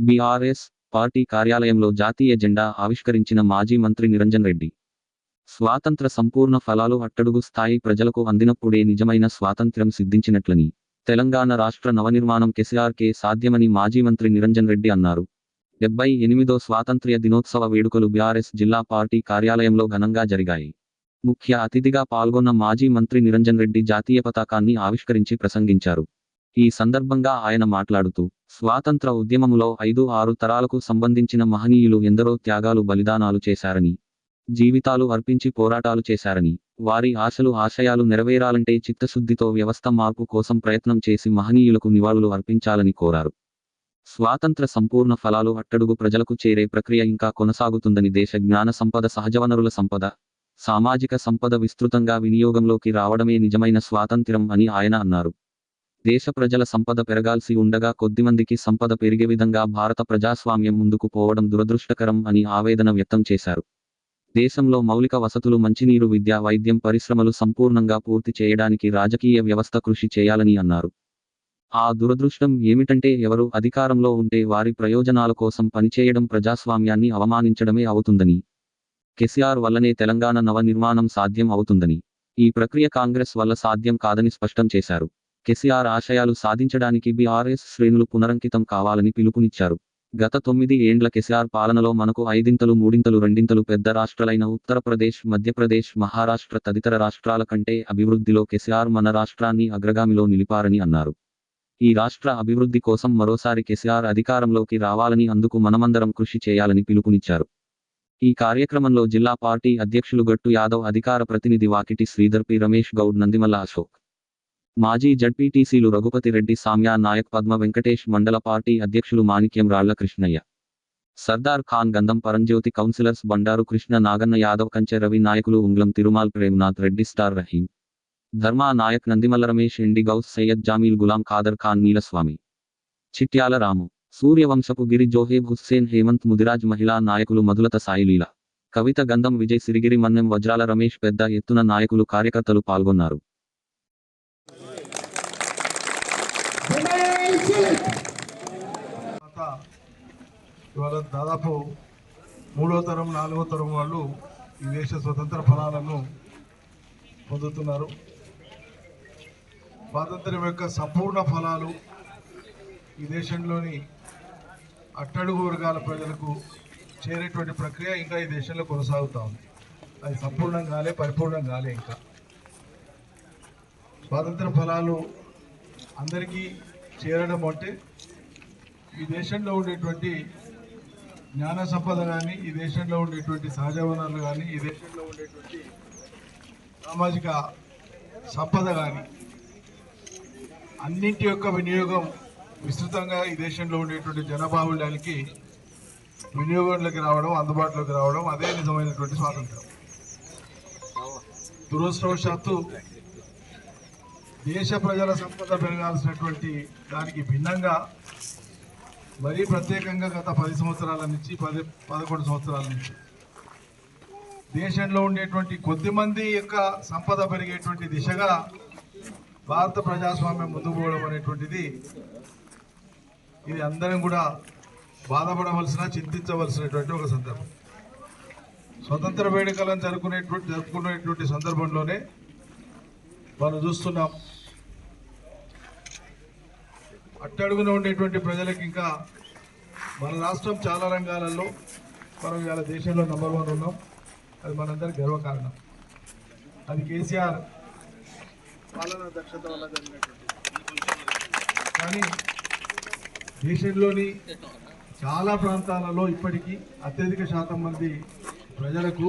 BRS party కార్యాలయంలో జాతీయ జెండా ఆవిష్కరించిన మాజీ మంత్రి నిరంజన్ రెడ్డి. స్వాతంత్ర సంపూర్ణ ఫలాలు అట్టడుగు స్థాయి ప్రజలకు అందినప్పుడే నిజమైన స్వాతంత్ర్యం సిద్ధించినట్లని తెలంగాణ రాష్ట్ర నవనిర్మాణం కెసిఆర్కే సాధ్యమని మాజీ మంత్రి నిరంజన్ రెడ్డి అన్నారు. డెబ్బై ఎనిమిదో స్వాతంత్ర్య దినోత్సవ వేడుకలు బీఆర్ఎస్ జిల్లా పార్టీ కార్యాలయంలో ఘనంగా జరిగాయి. ముఖ్య అతిథిగా పాల్గొన్న మాజీ మంత్రి నిరంజన్ రెడ్డి జాతీయ పతాకాన్ని ఆవిష్కరించి ప్రసంగించారు. ఈ సందర్భంగా ఆయన మాట్లాడుతూ స్వాతంత్ర ఉద్యమములో ఐదు ఆరు తరాలకు సంబంధించిన మహనీయులు ఎందరో త్యాగాలు బలిదానాలు చేశారని జీవితాలు అర్పించి పోరాటాలు చేశారని వారి ఆశలు ఆశయాలు నెరవేరాలంటే చిత్తశుద్ధితో వ్యవస్థ మార్పు కోసం ప్రయత్నం చేసి మహనీయులకు నివాళులు అర్పించాలని కోరారు. స్వాతంత్ర సంపూర్ణ ఫలాలు అట్టడుగు ప్రజలకు చేరే ప్రక్రియ ఇంకా కొనసాగుతుందని దేశ జ్ఞాన సంపద సహజవనరుల సంపద సామాజిక సంపద విస్తృతంగా వినియోగంలోకి రావడమే నిజమైన స్వాతంత్ర్యం అని ఆయన అన్నారు. దేశ ప్రజల సంపద పెరగాల్సి ఉండగా కొద్దిమందికి సంపద పెరిగే విధంగా భారత ప్రజాస్వామ్యం ముందుకు పోవడం దురదృష్టకరం అని ఆవేదన వ్యక్తం చేశారు. దేశంలో మౌలిక వసతులు మంచినీరు విద్య వైద్యం పరిశ్రమలు సంపూర్ణంగా పూర్తి చేయడానికి రాజకీయ వ్యవస్థ కృషి చేయాలని అన్నారు. ఆ దురదృష్టం ఏమిటంటే ఎవరు అధికారంలో ఉంటే వారి ప్రయోజనాల కోసం పనిచేయడం ప్రజాస్వామ్యాన్ని అవమానించడమే అవుతుందని. కెసిఆర్ వల్లనే తెలంగాణ నవ నిర్మాణం సాధ్యం అవుతుందని. ఈ ప్రక్రియ కాంగ్రెస్ వల్ల సాధ్యం కాదని స్పష్టం చేశారు. కెసిఆర్ ఆశయాలు సాధించడానికి బీఆర్ఎస్ శ్రేణులు పునరంకితం కావాలని పిలుపునిచ్చారు. గత తొమ్మిది ఏండ్ల కెసిఆర్ పాలనలో మనకు ఐదింతలు మూడింతలు రెండింతలు పెద్ద రాష్ట్రాలైన ఉత్తరప్రదేశ్ మధ్యప్రదేశ్ మహారాష్ట్ర తదితర రాష్ట్రాల కంటే అభివృద్ధిలో కెసిఆర్ మన రాష్ట్రాన్ని అగ్రగామిలో నిలిపారని అన్నారు. ఈ రాష్ట్ర అభివృద్ధి కోసం మరోసారి కెసిఆర్ అధికారంలోకి రావాలని అందుకు మనమందరం కృషి చేయాలని పిలుపునిచ్చారు. ఈ కార్యక్రమంలో జిల్లా పార్టీ అధ్యక్షులు గట్టు యాదవ్ అధికార ప్రతినిధి వాకిటి శ్రీధర్ పి రమేష్ గౌడ్ నందిమల్ల అశోక్ మాజీ జడ్పీటీసీలు రఘుపతి రెడ్డి సామ్యా నాయక్ పద్మ వెంకటేష్ మండల పార్టీ అధ్యక్షులు మాణిక్యం రాళ్ళ కృష్ణయ్య సర్దార్ ఖాన్ గంధం పరంజ్యోతి కౌన్సిలర్స్ బండారు కృష్ణ నాగన్న యాదవ్ కంచె రవి నాయకులు ఉంగ్లం తిరుమాల్ ప్రేమ్నాథ్ రెడ్డి స్టార్ రహీం. ధర్మా నాయక్ నందిమల్ల రమేష్ ఎండి గౌస్ సయ్యద్ జామీల్ గులాం ఖాదర్ ఖాన్ నీలస్వామి. చిట్యాల రాము. సూర్యవంశపు గిరి జోహేబ్ హుస్సేన్ హేమంత్ ముదిరాజ్ మహిళా నాయకులు మధులత సాయిలీల కవిత గంధం విజయ్ సిరిగిరి మన్నెం వజ్రాల రమేష్ పెద్ద ఎత్తున నాయకులు కార్యకర్తలు పాల్గొన్నారు. ఇవాళ దాదాపు మూడో తరం నాలుగో తరం వాళ్ళు ఈ దేశ స్వతంత్ర ఫలాలను పొందుతున్నారు. స్వాతంత్ర్యం యొక్క సంపూర్ణ ఫలాలు ఈ దేశంలోని అట్టడుగు వర్గాల ప్రజలకు చేరేటువంటి ప్రక్రియ ఇంకా ఈ దేశంలో కొనసాగుతూ ఉంది. అది సంపూర్ణం కాలే పరిపూర్ణం కాలే ఇంకా. స్వాతంత్ర ఫలాలు అందరికీ చేరడం అంటే ఈ దేశంలో ఉండేటువంటి జ్ఞాన సంపద కానీ ఈ దేశంలో ఉండేటువంటి సహజ వనరులు కానీ ఈ దేశంలో ఉండేటువంటి సామాజిక సంపద కానీ అన్నింటి యొక్క వినియోగం విస్తృతంగా ఈ దేశంలో ఉండేటువంటి జనబాహుళ్యానికి వినియోగంలోకి రావడం అందుబాటులోకి రావడం అదే నిజమైనటువంటి స్వాతంత్రం. దురదృష్టవశాత్తు దేశ ప్రజల సంపద పెరగాల్సినటువంటి దానికి భిన్నంగా మరీ ప్రత్యేకంగా గత పది సంవత్సరాల నుంచి పది పదకొండు సంవత్సరాల నుంచి దేశంలో ఉండేటువంటి కొద్ది మంది యొక్క సంపద పెరిగేటువంటి దిశగా భారత ప్రజాస్వామ్యం ముందుకు పోవడం అనేటువంటిది ఇది అందరం కూడా బాధపడవలసిన చింతించవలసినటువంటి ఒక సందర్భం. స్వతంత్ర వేడుకలను జరుపుకునేటువంటి జరుపుకునేటువంటి సందర్భంలోనే మనం చూస్తున్నాం అట్టడుగున ఉండేటువంటి ప్రజలకు ఇంకా మన రాష్ట్రం చాలా రంగాలలో మనం ఇవాళ దేశంలో నెంబర్ వన్ ఉన్నాం. అది మనందరి గర్వకారణం. అది కేసీఆర్ పాలన దక్షత వల్ల జరిగినటువంటి కానీ దేశంలోని చాలా ప్రాంతాలలో ఇప్పటికీ అత్యధిక శాతం మంది ప్రజలకు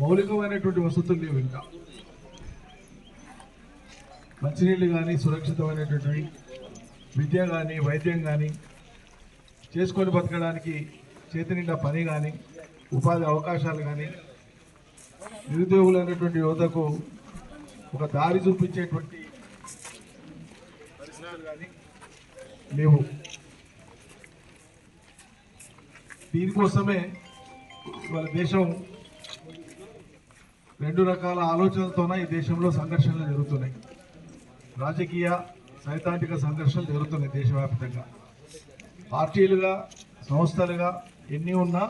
మౌలికమైనటువంటి వసతులు లేవు ఇంకా. మంచినీళ్ళు కానీ సురక్షితమైనటువంటి విద్య కానీ వైద్యం కానీ చేసుకొని బతకడానికి చేతి నిండా పని కానీ ఉపాధి అవకాశాలు కానీ నిరుద్యోగులైనటువంటి యువతకు ఒక దారి చూపించేటువంటి పరిస్థితులు కానీ లేవు. దీనికోసమే ఇవాళ దేశం రెండు రకాల ఆలోచనలతోనే ఈ దేశంలో సంఘర్షణలు జరుగుతున్నాయి. రాజకీయ సైద్ధాంతిక సంఘర్షణలు జరుగుతున్నాయి దేశవ్యాప్తంగా. పార్టీలుగా సంస్థలుగా ఎన్ని ఉన్నా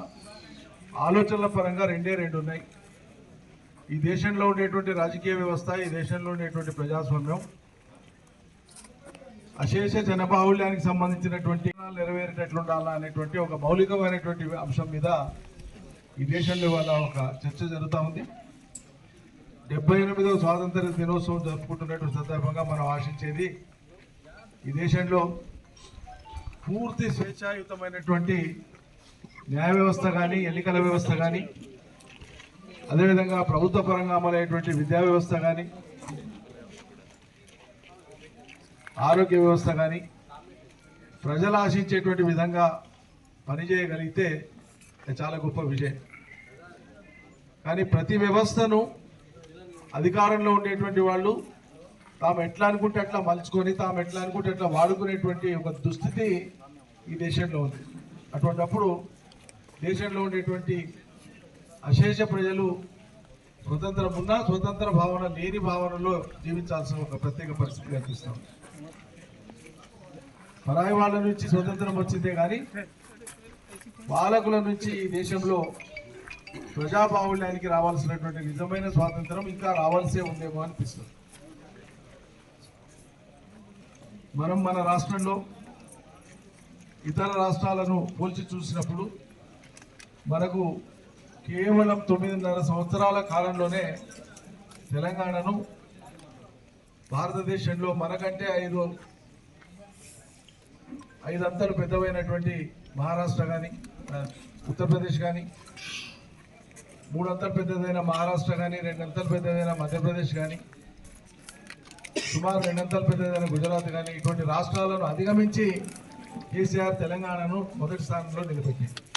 ఆలోచనల పరంగా రెండే రెండు ఉన్నాయి ఈ దేశంలో ఉండేటువంటి రాజకీయ వ్యవస్థ ఈ దేశంలో ఉండేటువంటి ప్రజాస్వామ్యం అశేష జనబాహుళ్యానికి సంబంధించినటువంటి నెరవేరేటట్లుండాలా అనేటువంటి ఒక మౌలికమైనటువంటి అంశం మీద ఈ దేశంలో ఇవాళ ఒక చర్చ జరుగుతూ ఉంది. డెబ్బై ఎనిమిదవ స్వాతంత్ర దినోత్సవం జరుపుకుంటున్నటువంటి సందర్భంగా మనం ఆశించేది ఈ దేశంలో పూర్తి స్వేచ్ఛాయుతమైనటువంటి న్యాయ వ్యవస్థ కానీ ఎన్నికల వ్యవస్థ కానీ అదేవిధంగా ప్రభుత్వ పరంగా అమలైనటువంటి విద్యా వ్యవస్థ కానీ ఆరోగ్య వ్యవస్థ కానీ ప్రజలు ఆశించేటువంటి విధంగా పనిచేయగలిగితే అది చాలా గొప్ప విజయం. కానీ ప్రతి వ్యవస్థను అధికారంలో ఉండేటువంటి వాళ్ళు తాము ఎట్లా అనుకుంటే అట్లా మలుచుకొని తాము ఎట్లా అనుకుంటే అట్లా వాడుకునేటువంటి ఒక దుస్థితి ఈ దేశంలో ఉంది. అటువంటప్పుడు దేశంలో ఉండేటువంటి అశేష ప్రజలు స్వతంత్రం ఉన్నా స్వతంత్ర భావన లేని భావనలో జీవించాల్సిన ఒక ప్రత్యేక పరిస్థితి కనిపిస్తాం పరాయి వాళ్ళ నుంచి స్వతంత్రం వచ్చిందే కానీ పాలకుల నుంచి ఈ దేశంలో ప్రజాబాహుళ్యానికి రావాల్సినటువంటి నిజమైన స్వాతంత్రం ఇంకా రావాల్సే ఉందేమో అనిపిస్తుంది. మనం మన రాష్ట్రంలో ఇతర రాష్ట్రాలను పోల్చి చూసినప్పుడు మనకు కేవలం తొమ్మిదిన్నర సంవత్సరాల కాలంలోనే తెలంగాణను భారతదేశంలో మనకంటే ఐదు ఐదంతలు పెద్దవైనటువంటి మహారాష్ట్ర కానీ ఉత్తరప్రదేశ్ కానీ మూడంతలు పెద్దదైన మహారాష్ట్ర కానీ రెండంతలు పెద్దదైన మధ్యప్రదేశ్ కానీ సుమారు రెండంతలు పెద్దదైన గుజరాత్ కానీ ఇటువంటి రాష్ట్రాలను అధిగమించి కేసీఆర్ తెలంగాణను మొదటి స్థానంలో నిలబెట్టింది